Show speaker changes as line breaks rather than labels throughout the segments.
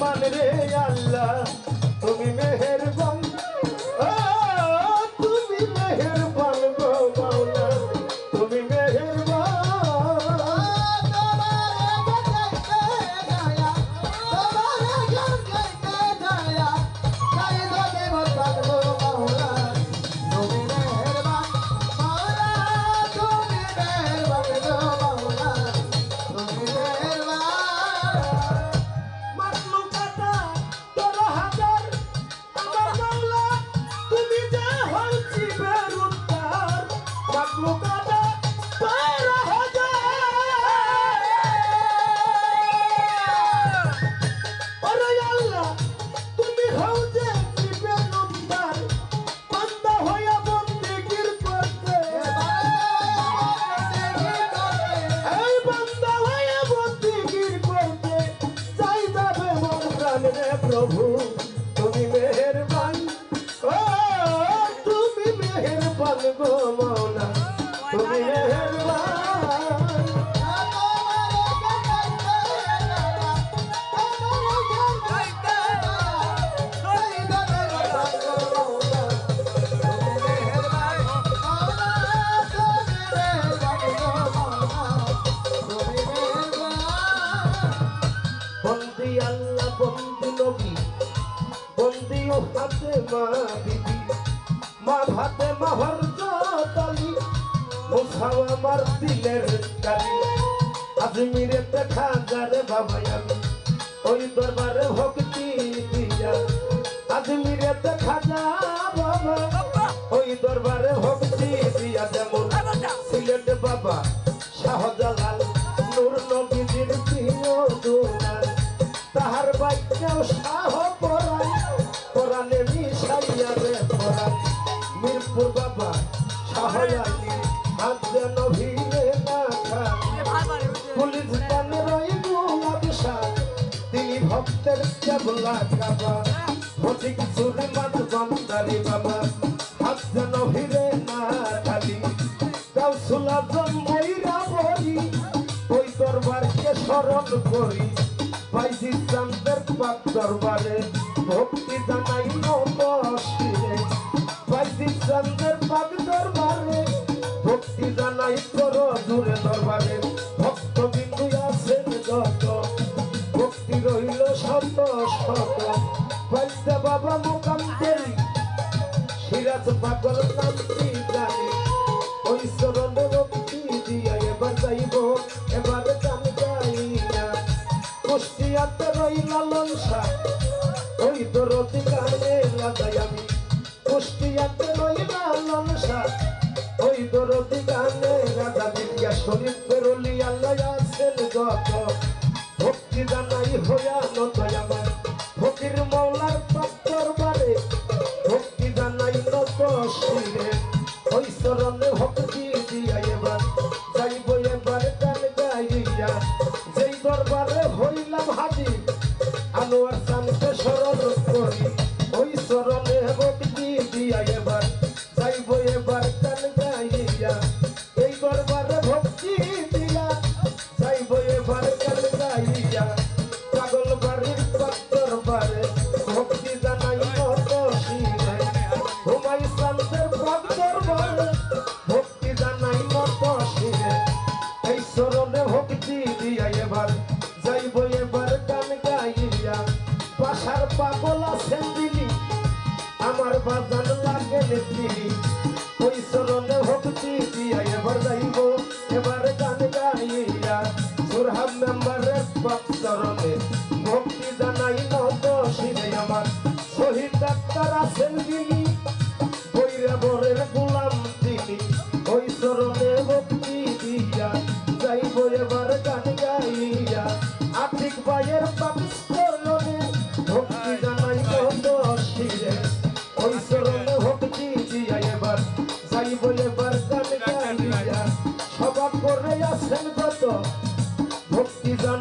পান রে আল্লাহ। আজমিরেতে খাজার বাবা আমি। ওই দরবারে ভক্তি দিয়া। আজমিরেতে খাজা বাবা। ওই দরবারে ভক্তি দিয়া যেমন সিলেট বাবা, শাহজালাল, নূর নবীজির প্রিয় দুলাল তাহার বাইকেও শাহ বুল্লা কাবা মোটি সুলেমান বন্দারি বাবা। হাসান হিরে না খালি। কাউসুল আজম মইরা বলি, ওই দরবারকে স্মরণ করি। পাইছি চান্দের পাক দরবারে ভক্তি জানাই Mira tu papá con los পাশার পাগল আছেন তিনি। আমার বাজান লাগে তিনি। ওই চরণে ভক্তি দিয়া এবার যাইব, এবার গান গাইয়া। সুরহাম ভক্তি জানাই আমার। শহীদ ডাক্তার আছেন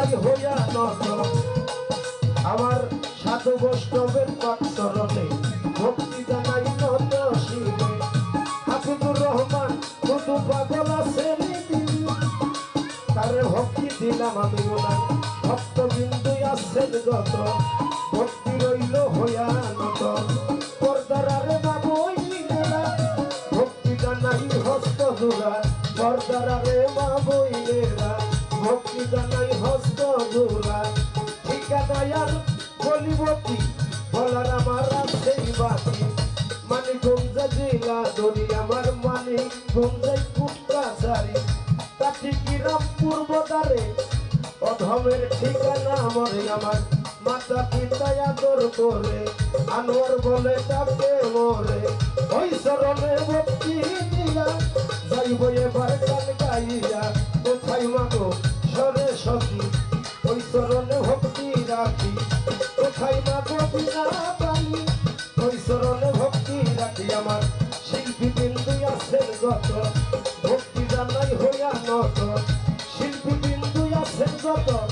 ভক্তি হইয়া নত আমার সাধু বৈষ্ণবের পাকচরণে ভক্তি জানাই নত শিবে হাফিজুর রহমান শুধু পাগল আছে তারে ভক্তি দিলাম আমি ওনার। ভক্ত বিন্দু আছেন যত। ভক্তি রইল হইয়া নত। পর্দারে বাবু না ভক্তি জানাই হস্ত জোড়া পর্দারে বাবু ভক্তি জানাই হস্ত জোড়া ঠিকানায়ার বলিবতী বলার আমার সেই বাতি মানে গঞ্জা জেলা দড়ি আমার মানে গঞ্জাই কুট্রাচারি কাঠি কিরাম পূর্বদারে অধমের ঠিকানা মরে আমার মাতা পিতায় আদর করে। আনোয়ার বলে ডাকে মরে, ওই চরণে ভক্তি দিয়া যাইব এবার গান Soto.